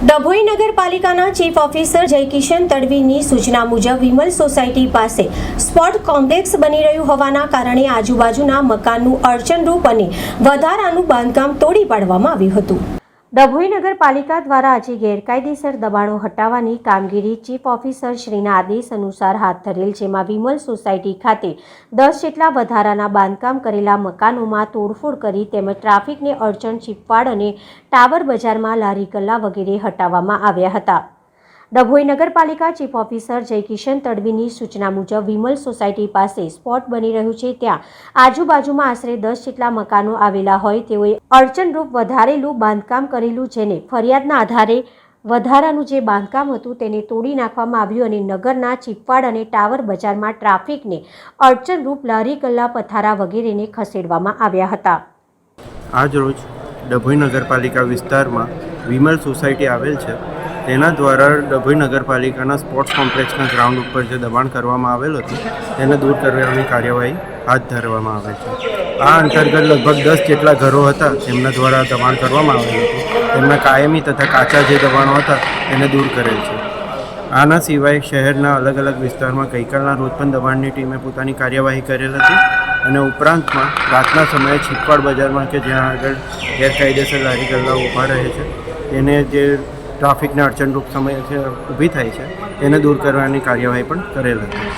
ડભોઈ નગરપાલિકાના chief officer Jaykishan તડવીની સૂચના મુજબ વિમલ સોસાયટી પાસે સ્પોટ કોમ્પ્લેક્સ બની રહ્યું હોવાના કારણે આજુબાજુના મકાનનું અડચણરૂપ અને વધારાનું બાંધકામ તોડી પાડવામાં આવ્યું હતું. ડભોઈ નગરપાલિકા દ્વારા આજે ગેરકાયદેસર દબાણો હટાવવાની કામગીરી ચીફ ઓફિસર શ્રીના આદેશ અનુસાર હાથ ધરેલ જેમાં વિમલ સોસાયટી ખાતે દસ જેટલા વધારાના બાંધકામ કરેલા મકાનોમાં તોડફોડ કરી તેમજ ટ્રાફિકને અડચણ ચીપવાડ અને ટાવર બજારમાં લારી ગલ્લા વગેરે હટાવવામાં આવ્યા હતા. ડભોઈ નગરપાલિકા ચીફ ઓફિસર જયકિશન તડવીની સૂચના મુજબ વિમલ સોસાયટી પાસે સ્પોટ બની રહ્યું છે. ત્યાં આજુબાજુમાં આશરે દસ જેટલા મકાનો આવેલા હોય તેઓએ અડચણરૂપ વધારેલું બાંધકામ કરેલું જેને ફરિયાદના આધારે વધારાનું જે બાંધકામ હતું તેને તોડી નાખવામાં આવ્યું અને નગરના ચીપવાડ અને ટાવર બજારમાં ટ્રાફિકને અડચણરૂપ લારી, ગલ્લા, પથારા વગેરેને ખસેડવામાં આવ્યા હતા. આજરોજ ડભોઈ નગરપાલિકા વિસ્તારમાં વિમલ સોસાયટી આવેલ છે. તેના દ્વારા ડભોઈ નગરપાલિકાના સ્પોર્ટ્સ કોમ્પ્લેક્સના ગ્રાઉન્ડ ઉપર જે દબાણ કરવામાં આવેલ હતું, તેને દૂર કરવાની કાર્યવાહી હાથ ધરવામાં આવે છે. આ અંતર્ગત લગભગ દસ જેટલા ઘરો હતા, તેમના દ્વારા દબાણ કરવામાં આવેલ હતું. તેમના કાયમી તથા કાચા જે દબાણો હતા, તેને દૂર કરેલ છે. આના સિવાય શહેરના અલગ અલગ વિસ્તારમાં ગઈકાલના રોજ પણ દબાણની ટીમે પોતાની કાર્યવાહી કરેલ હતી અને ઉપરાંતમાં રાતના સમયે છીપવાડ બજારમાં કે જ્યાં આગળ ગેરકાયદેસર લારી ગલ્લા ઊભા રહે છે, તેને જે ટ્રાફિકને અડચણરૂપ સમય ઊભી થાય છે. તેને દૂર કરવાની કાર્યવાહી પણ કરેલ હતી.